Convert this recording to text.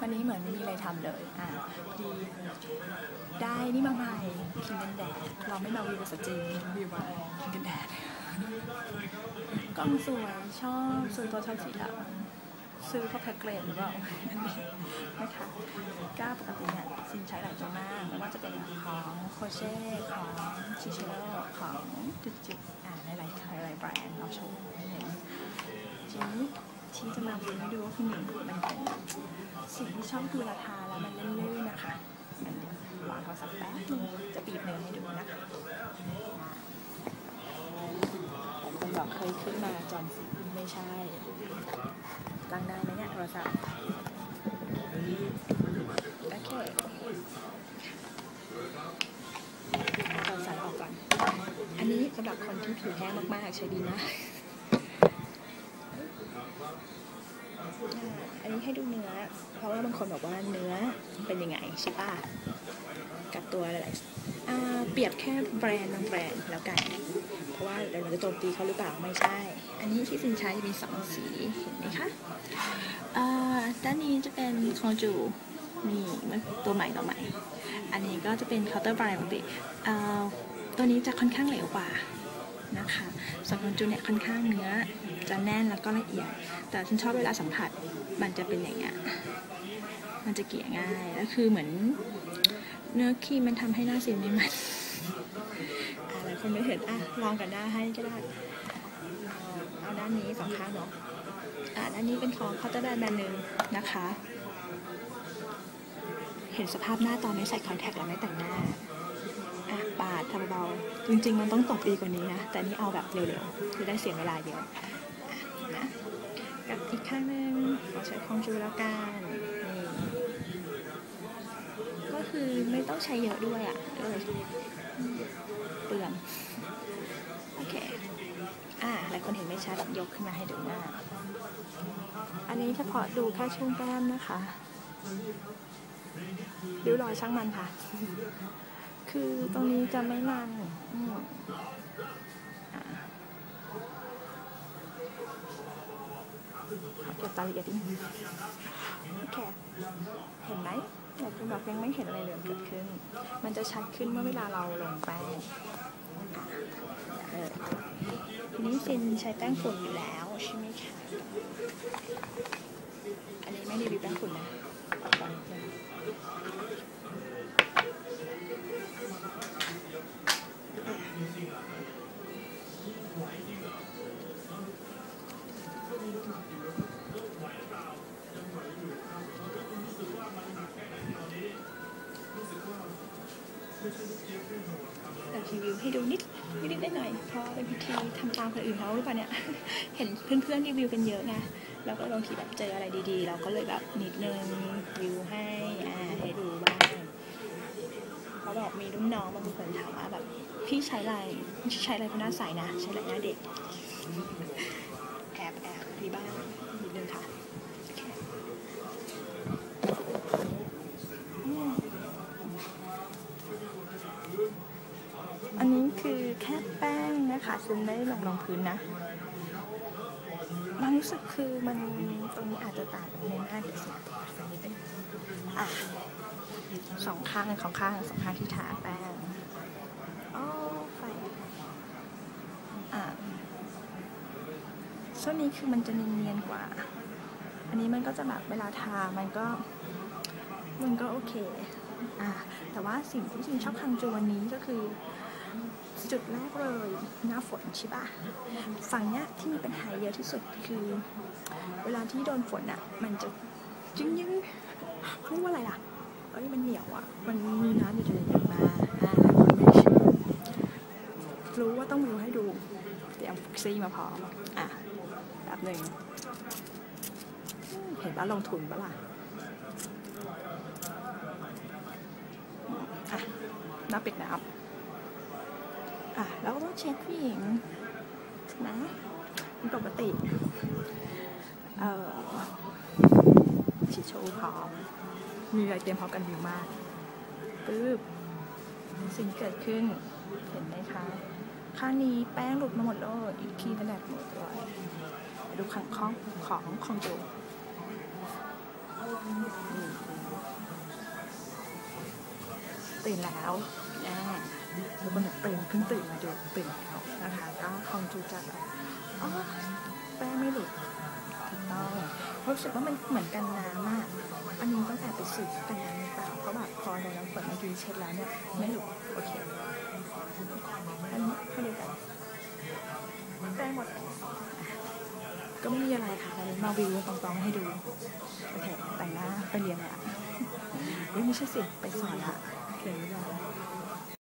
วันนี้เหมือนไม่มีอะไรทำเลย อะพอดีได้นี่มาใหม่ครีมกันแดด เราไม่มาวิวสจริงวิวมาครีมกันแดด กล้องสวย ชอบซื้อตัวชอบสีดำซื้อเพราะแพ็กเกจหรือเปล่านะคะก้าปกติเนี่ยซินใช้หลายตัวมากไม่ว่าจะเป็นของโคเช่ของชิเชโร่ของจุดจุดอ่าหลายๆหลายแบรนด์เราโชว์ให้เห็นทีนี้ ที่จะมาดูให้ดูก็คือหนึ่งมันเป็นสิ่งที่ชอบคือราคาแล้วมันลื่นๆนะคะอันนี้วางโทรศัพท์แป๊บนึงจะปีบเนื้อให้ดูนะคะหลายคนบอกเคยขึ้นมาจอนสีไม่ใช่ล้างได้ไหมเนี่ยโทรศัพท์โอเคเราใส่ออกก่อน อันนี้สำหรับคนที่ผิวแห้งมากๆใช้ดีมาก อันนี้ให้ดูเนื้อ เพราะว่าบางคนบอกว่าเนื้อเป็นยังไงใช่ป่ะ กับตัวหลายๆเปรียบแค่แบรนด์บางแบรนด์แล้วกัน เพราะว่าเดี๋ยวเราจะโจมตีเขาหรือเปล่าไม่ใช่ อันนี้ที่สินใช้จะมีสองสีเห็นไหมคะอ่าด้านนี้จะเป็นคองจูนี่ตัวใหม่ตัวใหม่ อันนี้ก็จะเป็นเคาน์เตอร์บรายปกติอ่อตัวนี้จะค่อนข้างเหลวกว่านะคะส่วนคอนจูเนี่ยค่อนข้างเนื้อ จะแน่นแล้วก็ละเอียด แต่ฉันชอบเวลาสัมผัสมันจะเป็นอย่างเงี้ยมันจะเกี่ยง่ายแล้วคือเหมือนเนื้อครีมมันทำให้หน้าสินไม่มันอ่าหลายคนไม่เห็นอะลองกันหน้าให้ก็ได้ เอาด้านนี้สองข้างเนาะอ่าด้านนี้เป็นของเคาน์เตอร์แบรนด์แบรนด์หนึ่งนะคะ เห็นสภาพหน้าตอนไม่ใส่คอนแทคแล้วไม่แต่งหน้าอะปาดทำเบาจริง ๆ มันต้องตบดีกว่านี้นะ แต่นี่เอาแบบเร็วๆ คือได้เสียเวลาเยอะ นะ กับอีกข้างหนึงขอใช้คองจูแล้วกันนี่ก็คือไม่ต้องใช้เยอะด้วยอะเออเปลืองโอเค อะหลายคนเห็นไม่ชัดยกขึ้นมาให้ดูหน้า อันนี้เฉพาะดูแค่ช่วงแก้มนะคะริ้วรอยช่างมันค่ะ คือตรงนี้จะไม่มันอืมอะขอ เก็บรายละเอียดนิดนึงโอเคเห็นไหมแต่คุณบอกยังไม่เห็นอะไรเหลืองเกิดขึ้น มันจะชัดขึ้นเมื่อเวลาเราลงแป้งทีนี้ซินใช้แป้งฝุ่นอยู่แล้วใช่ไหมคะอันนี้ไม่ได้รีแป้งฝุ่นนะ รีวิวให้ดูนิดนิดๆหน่อยเพราะเป็นพิธีทำตามคนอื่นเขาหรือเปล่าเนี่ย เห็นเพื่อนๆรีวิวกันเยอะไงแล้วก็บางทีแบบเจออะไรดีๆ เราก็เลยแบบนิดนึงรีวิวให้อ่าให้ดูบ้างเขาบอกมีรุ่นน้องบางคนถามว่าแบบพี่ใช้อะไรใช้อะไรพราะหน้าใสนะ ใช้อะไรหน้าเด็ก แอบแอบมีบ้างนิดนึงค่ะโอเคอืม อันนี้คือแค่แป้งนะ คะซึ่งไม่ได้ลงรองพื้นนะมันรู้สึกคือมันตรงนี้อาจจะต่างในหน้าเด็กสักนิดนึงอะสองข้างของข้างสองข้างที่ทาแป้งอ๋อไฟอะส่วนนี้คือมันจะเนียนๆกว่า อันนี้มันก็จะแบบเวลาทามันก็มันก็โอเค อะแต่ว่าสิ่งที่จริงชอบคังจูวันนี้ก็คือ จุดแรกเลยหน้าฝนใช่ปะฝั่งเนี้ยที่มีปัญหาเยอะที่สุดคือ เวลาที่โดนฝนอะมันจะยึงยึงเรียกว่าอะไรล่ะเอ้ยมันเหนียวอะมันมีน้ำอยู่ในนั้นมาอ่าคนไม่เชื่อรู้ว่าต้องวิวให้ดูเตรียมฟุกซี่มาพร้อมอะแบบหนึ่งเห็นว่าลงทุนปะล่ะอะหน้าเปียกน้ำ่ะ แล้วก็ต้องเช็คผู้หญิงนะปกติ เอ่อชิโชพร้อม มีอะไรเตรียมพร้อมกันวิวมากปึ๊บสิ่งเกิดขึ้น เห็นไหมคะข้างนี้แป้งหลุดมาหมดเลยอีกทีนั่นแหลหมดเลยดูขังข้องของของจูตื่นแล้วนะาทุกคนแบบตื่นเพิ่งตื่นมาดูตื่นแล้วนะคะก็คงจูจะแบบอ๋อแป้งไม่หลุดถูกต้องเพราะรู้สึกว่ามันเหมือนกันน้ำอะอันนี้ต้องแอบไปสืบกันน้ำหรือเปล่าเพราะแบบพอโดนน้ำฝนเมื่อกี้เช็ดแล้วเนี่ยไม่หลุดโอเคอันนี้ให้ดูกันแป้งหมดก็ไม่มีอะไรค่ะเรามาวิวตรงๆให้ดูโอเคแต่งหน้าไปเรียนละเฮ้ยไม่ใช่สิไปสอนละโอเคเรียบร้อย